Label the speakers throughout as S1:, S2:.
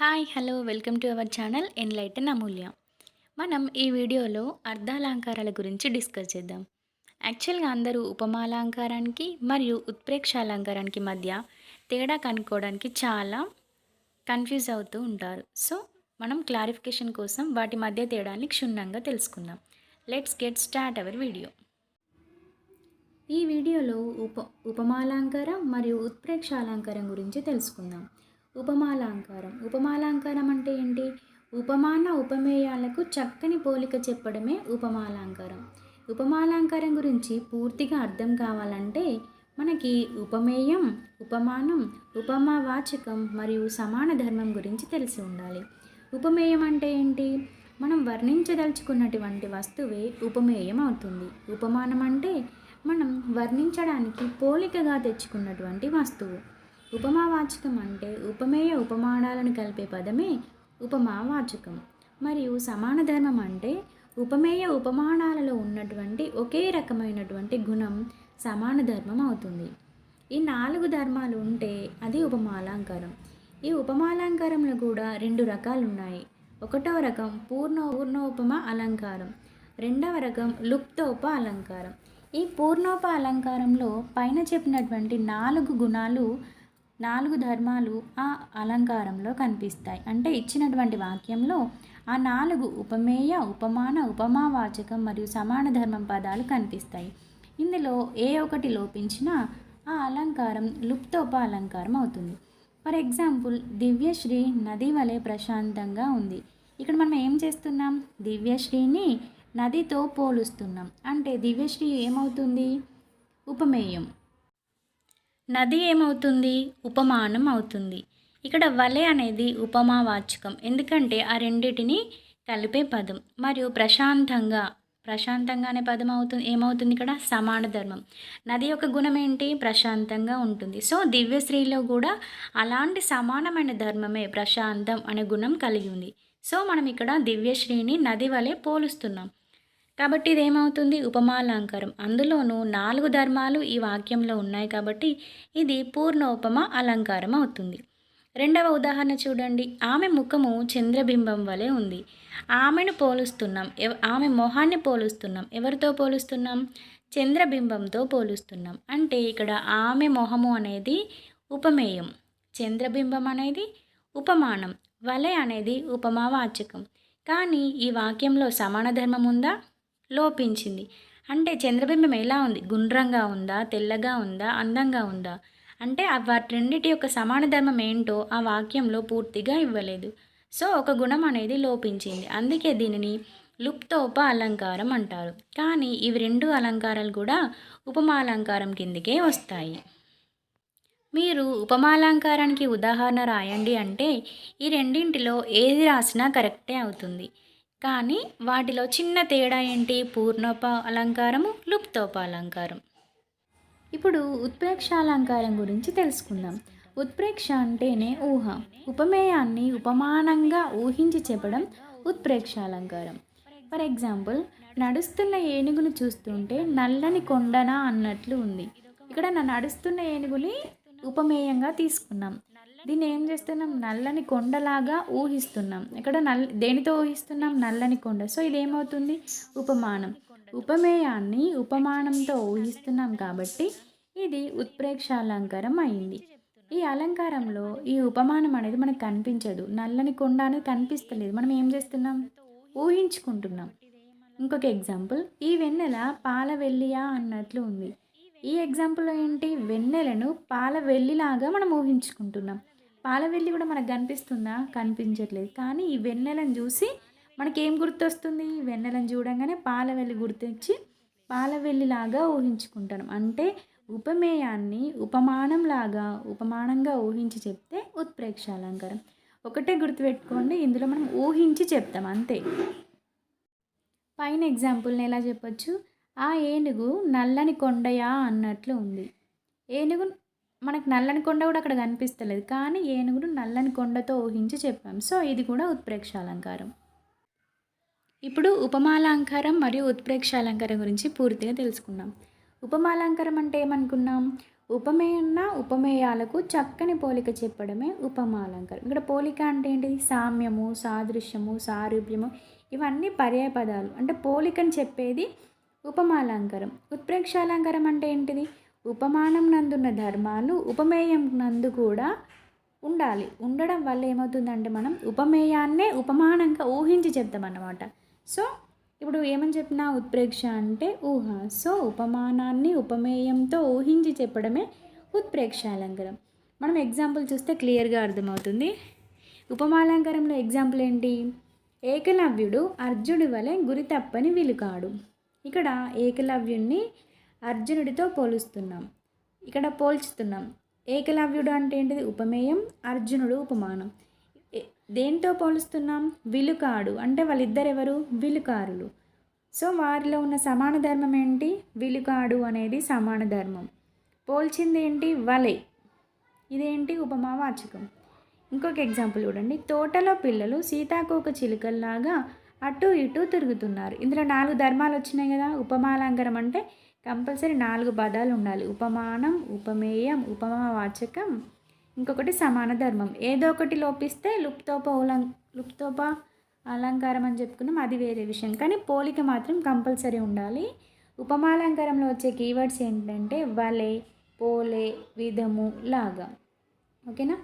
S1: Hi hello welcome to our channel enlighten Amulya. మనం ఈ వీడియోలో అర్ధాలంకారాల గురించి డిస్కస్ చేద్దాం. యాక్చువల్గా అందరూ ఉపమాలంకారానికి మరియు ఉత్ప్రేక్ష అలంకారానికి మధ్య తేడా కనుక్కోవడానికి చాలా కన్ఫ్యూజ్ అవుతూ ఉంటారు. సో మనం క్లారిఫికేషన్ కోసం వాటి మధ్య తేడాన్ని క్షుణ్ణంగా తెలుసుకుందాం. Let's get start our video. ఈ వీడియోలో ఉప ఉపమాలంకారం మరియు ఉత్ప్రేక్ష అలంకారం గురించి తెలుసుకుందాం. ఉపమాలంకారం. ఉపమాలంకారం అంటే ఏంటి? ఉపమాన ఉపమేయాలకు చక్కని పోలిక చెప్పడమే ఉపమాలంకారం. ఉపమాలంకారం గురించి పూర్తిగా అర్థం కావాలంటే మనకి ఉపమేయం ఉపమానం ఉపమావాచకం మరియు సమాన ధర్మం గురించి తెలిసి ఉండాలి. ఉపమేయం అంటే ఏంటి? మనం వర్ణించదలుచుకున్నటువంటి వస్తువే ఉపమేయం అవుతుంది. ఉపమానం అంటే మనం వర్ణించడానికి పోలికగా తెచ్చుకున్నటువంటి వస్తువు. ఉపమావాచకం అంటే ఉపమేయ ఉపమానాలను కలిపే పదమే ఉపమావాచకం. మరియు సమాన ధర్మం అంటే ఉపమేయ ఉపమానాలలో ఉన్నటువంటి ఒకే రకమైనటువంటి గుణం సమాన ధర్మం అవుతుంది. ఈ నాలుగు ధర్మాలు ఉంటే అది ఉపమాలంకారం. ఈ ఉపమాలంకారంలో కూడా రెండు రకాలు ఉన్నాయి. ఒకటవ రకం పూర్ణ పూర్ణోపమ అలంకారం. రెండవ రకం లుప్తోప అలంకారం. ఈ పూర్ణోప అలంకారంలో పైన చెప్పినటువంటి నాలుగు గుణాలు నాలుగు ధర్మాలు ఆ అలంకారంలో కనిపిస్తాయి. అంటే ఇచ్చినటువంటి వాక్యంలో ఆ నాలుగు ఉపమేయ ఉపమాన ఉపమావాచకం మరియు సమాన ధర్మం పదాలు కనిపిస్తాయి. ఇందులో ఏ ఒకటి లోపించినా ఆ అలంకారం లుప్తోప అలంకారం అవుతుంది. ఫర్ ఎగ్జాంపుల్ దివ్యశ్రీ నది వలె ప్రశాంతంగా ఉంది. ఇక్కడ మనం ఏం చేస్తున్నాం? దివ్యశ్రీని నదితో పోలుస్తున్నాం. అంటే దివ్యశ్రీ ఏమవుతుంది? ఉపమేయం. నది ఏమవుతుంది? ఉపమానం అవుతుంది. ఇక్కడ వలె అనేది ఉపమావాచకం ఎందుకంటే ఆ రెండిటిని కలిపే పదం. మరియు ప్రశాంతంగా ప్రశాంతంగా అనే పదం అవుతుంది ఏమవుతుంది ఇక్కడ? సమాన ధర్మం. నది యొక్క గుణం ఏంటి? ప్రశాంతంగా ఉంటుంది. సో దివ్యశ్రీలో కూడా అలాంటి సమానమైన ధర్మమే ప్రశాంతం అనే గుణం కలిగి ఉంది. సో మనం ఇక్కడ దివ్యశ్రీని నది వలె పోలుస్తున్నాం. కాబట్టి ఇదేమవుతుంది? ఉపమాలంకారం. అందులోనూ నాలుగు ధర్మాలు ఈ వాక్యంలో ఉన్నాయి కాబట్టి ఇది పూర్ణ ఉపమ అలంకారం అవుతుంది. రెండవ ఉదాహరణ చూడండి. ఆమె ముఖము చంద్రబింబం వలె ఉంది. ఆమెను పోలుస్తున్నాం. ఆమె మొహాన్ని పోలుస్తున్నాం. ఎవరితో పోలుస్తున్నాం? చంద్రబింబంతో పోలుస్తున్నాం. అంటే ఇక్కడ ఆమె మొహము అనేది ఉపమేయం. చంద్రబింబం అనేది ఉపమానం. వలె అనేది ఉపమావాచకం కానీ ఈ వాక్యంలో సమాన ధర్మం ఉందా? లోపించింది. అంటే చంద్రబింబం ఎలా ఉంది? గుండ్రంగా ఉందా? తెల్లగా ఉందా? అందంగా ఉందా? అంటే వాటి రెండింటి యొక్క సమాన ధర్మం ఏంటో ఆ వాక్యంలో పూర్తిగా ఇవ్వలేదు. సో ఒక గుణం అనేది లోపించింది. అందుకే దీనిని లుప్తోప అలంకారం అంటారు. కానీ ఇవి రెండు అలంకారాలు కూడా ఉపమాలంకారం కిందకే వస్తాయి. మీరు ఉపమాలంకారానికి ఉదాహరణ రాయండి అంటే ఈ రెండింటిలో ఏది రాసినా కరెక్టే అవుతుంది. కానీ వాటిలో చిన్న తేడా ఏంటి? పూర్ణోప అలంకారము లుప్తోప అలంకారం ఇప్పుడు ఉత్ప్రేక్ష అలంకారం గురించి తెలుసుకుందాం. ఉత్ప్రేక్ష అంటేనే ఊహ. ఉపమేయాన్ని ఉపమానంగా ఊహించి చెప్పడం ఉత్ప్రేక్ష అలంకారం ఫర్ ఎగ్జాంపుల్ నడుస్తున్న ఏనుగును చూస్తుంటే నల్లని కొండన అన్నట్లు ఉంది. ఇక్కడ నా నడుస్తున్న ఏనుగుని ఉపమేయంగా తీసుకున్నాం. దీన్ని ఏం చేస్తున్నాం? నల్లని కొండలాగా ఊహిస్తున్నాం. ఇక్కడ నల్ దేనితో ఊహిస్తున్నాం? నల్లని కొండ. సో ఇది ఏమవుతుంది ఉపమానం. ఉపమేయాన్ని ఉపమానంతో ఊహిస్తున్నాం కాబట్టి ఇది ఉత్ప్రేక్ష అలంకారం అయింది. ఈ అలంకారంలో ఈ ఉపమానం అనేది మనకు కనిపించదు. నల్లని కొండ అనేది కనిపిస్తలేదు. మనం ఏం చేస్తున్నాం? ఊహించుకుంటున్నాం. ఇంకొక ఎగ్జాంపుల్. ఈ వెన్నెల పాల వెల్లియా అన్నట్లు ఉంది. ఈ ఎగ్జాంపుల్ ఏంటి? వెన్నెలను పాల వెల్లిలాగా మనం ఊహించుకుంటున్నాం. పాలవెల్లి కూడా మనకు కనిపిస్తుందా? కనిపించట్లేదు. కానీ ఈ వెన్నెలను చూసి మనకేం గుర్తొస్తుంది? గుర్తొస్తుంది వెన్నెలను చూడంగానే పాలవెల్లి గుర్తించి పాలవెల్లిలాగా ఊహించుకుంటాను. ఊహించుకుంటాం అంటే ఉపమేయాన్ని ఉపమానంలాగా ఉపమానంగా ఊహించి చెప్తే ఉత్ప్రేక్ష అలంకారం. ఒకటే గుర్తుపెట్టుకోండి ఇందులో మనం ఊహించి చెప్తాం అంతే. పైన ఎగ్జాంపుల్ని ఎలా చెప్పొచ్చు? ఆ ఏనుగు నల్లని కొండయా అన్నట్లు ఉంది. ఏనుగు మనకు నల్లని కొండ కూడా అక్కడ కనిపిస్తలేదు. కానీ ఏనుగును నల్లని కొండతో ఊహించి చెప్పాం. సో ఇది కూడా ఉత్ప్రేక్ష అలంకారం. ఇప్పుడు ఉపమాలంకారం మరియు ఉత్ప్రేక్ష అలంకారం గురించి పూర్తిగా తెలుసుకున్నాం ఉపమాలంకారం అంటే ఏమనుకున్నాం? ఉపమేయన్న ఉపమేయాలకు చక్కని పోలిక చెప్పడమే ఉపమాలంకారం. ఇక్కడ పోలిక అంటే ఏంటిది సామ్యము సాదృశ్యము సారూప్యము ఇవన్నీ పర్యాయ పదాలు. అంటే పోలికని చెప్పేది ఉపమాలంకారం. ఉత్ప్రేక్షాలంకారం అంటే ఏంటిది? ఉపమానం నందున్న ధర్మాలు ఉపమేయం నందు కూడా ఉండాలి. ఉండడం వల్ల ఏమవుతుందంటే మనం ఉపమేయాన్నే ఉపమానంగా ఊహించి చెప్తామన్నమాట సో ఇప్పుడు ఏమని చెప్పినా ఉత్ప్రేక్ష అంటే ఊహ. సో ఉపమానాన్ని ఉపమేయంతో ఊహించి చెప్పడమే ఉత్ప్రేక్ష అలంకరం. మనం ఎగ్జాంపుల్ చూస్తే క్లియర్గా అర్థమవుతుంది. ఉపమాలంకరంలో ఎగ్జాంపుల్ ఏంటి? ఏకలవ్యుడు అర్జుడి వలె గురి తప్పని విలుకాడు. ఇక్కడ ఏకలవ్యుణ్ణి అర్జునుడితో పోలుస్తున్నాం. ఇక్కడ పోల్చుతున్నాం. ఏకలవ్యుడు అంటే ఏంటిది? ఉపమేయం అర్జునుడు ఉపమానం. దేంతో పోలుస్తున్నాం? విలుకాడు. అంటే వాళ్ళిద్దరు ఎవరు విలుకారులు. సో వారిలో ఉన్న సమాన ధర్మం ఏంటి? విలుకాడు అనేది సమాన ధర్మం. పోల్చింది ఏంటి? వలె. ఇదేంటి? ఉపమావాచకం. ఇంకొక ఎగ్జాంపుల్ చూడండి. తోటలో పిల్లలు సీతాకోక చిలుకల్లాగా అటు ఇటు తిరుగుతున్నారు. ఇందులో నాలుగు ధర్మాలు వచ్చినాయి కదా. ఉపమాలంకరం అంటే కంపల్సరీ నాలుగు పదాలు ఉండాలి. ఉపమానం ఉపమేయం ఉపమావాచకం ఇంకొకటి సమాన ధర్మం. ఏదో ఒకటి లోపిస్తే లుప్తోప ఉలం లుప్తోప అలంకారం అని చెప్పుకున్నాం అది వేరే విషయం. కానీ పోలిక మాత్రం కంపల్సరీ ఉండాలి. ఉపమాలంకారంలో వచ్చే కీవర్డ్స్ ఏంటంటే వలే పోలే విధము లాగా. ఓకేనా?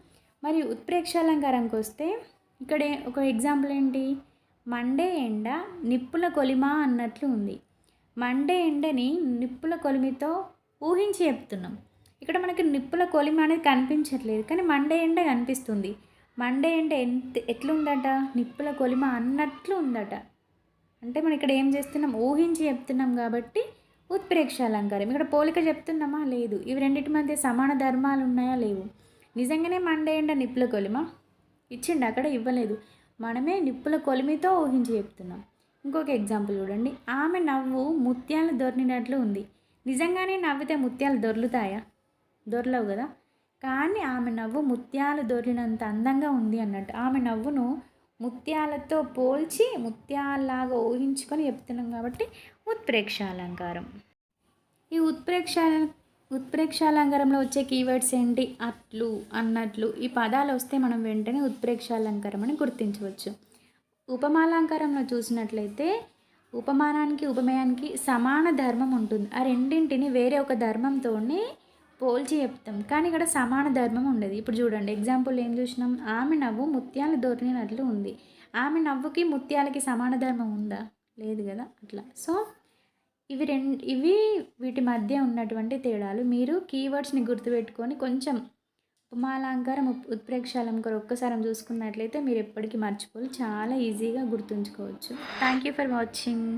S1: మరి ఉత్ప్రేక్షాలంకారంకి వస్తే ఇక్కడ ఒక ఎగ్జాంపుల్ ఏంటి? మండే ఎండ నిప్పుల కొలిమా అన్నట్లు ఉంది. మండే ఎండని నిప్పుల కొలిమితో ఊహించి చెప్తున్నాం. ఇక్కడ మనకి నిప్పుల కొలిమ అనేది కనిపించట్లేదు కానీ మండే ఎండ కనిపిస్తుంది. మండే ఎండ ఎంత ఎట్లుందట? నిప్పుల కొలిమ అన్నట్లు ఉందట. అంటే మనం ఇక్కడ ఏం చేస్తున్నాం? ఊహించి చెప్తున్నాం కాబట్టి ఉత్ప్రేక్ష అలంకారం. ఇక్కడ పోలిక చెప్తున్నామా? లేదు. ఇవి రెండింటి మధ్య సమాన ధర్మాలు ఉన్నాయా? లేవు. నిజంగానే మండే ఎండ నిప్పుల కొలిమ? ఇచ్చిండు అక్కడ ఇవ్వలేదు. మనమే నిప్పుల కొలిమితో ఊహించి చెప్తున్నాం. ఇంకొక ఎగ్జాంపుల్ చూడండి. ఆమె నవ్వు ముత్యాలు దొరికినట్లు ఉంది. నిజంగానే నవ్వితే ముత్యాలు దొర్లుతాయా? దొరలవు కదా. కానీ ఆమె నవ్వు ముత్యాలు దొరికినంత అందంగా ఉంది అన్నట్టు. ఆమె నవ్వును ముత్యాలతో పోల్చి ముత్యాలలాగా ఊహించుకొని చెప్తున్నాం కాబట్టి ఉత్ప్రేక్ష అలంకారం ఈ ఉత్ప్రేక్ష ఉత్ప్రేక్షాలంకారంలో వచ్చే కీవర్డ్స్ ఏంటి? అట్లు అన్నట్లు ఈ పదాలు వస్తే మనం వెంటనే ఉత్ప్రేక్ష అలంకారం అని గుర్తించవచ్చు. ఉపమాలంకారంలో చూసినట్లయితే ఉపమానానికి ఉపమేయానికి సమాన ధర్మం ఉంటుంది. ఆ రెండింటిని వేరే ఒక ధర్మంతో పోల్చి చెప్తాం. కానీ ఇక్కడ సమాన ధర్మం ఉండదు. ఇప్పుడు చూడండి ఎగ్జాంపుల్ ఏం చూసినాం? ఆమె నవ్వు ముత్యాలు దొరికినట్లు ఉంది. ఆమె నవ్వుకి ముత్యాలకి సమాన ధర్మం ఉందా? లేదు కదా? అట్లా. సో ఇవి రెండు ఇవి వీటి మధ్య ఉన్నటువంటి తేడాలు. మీరు కీవర్డ్స్ని గుర్తుపెట్టుకొని కొంచెం ఉపమాలంకారం ఉత్ప్రేక్షాలంకారం ఒక్కసారి చూసుకున్నట్లయితే మీరు ఎప్పటికీ మర్చిపోలు చాలా ఈజీగా గుర్తుంచుకోవచ్చు. Thank you for watching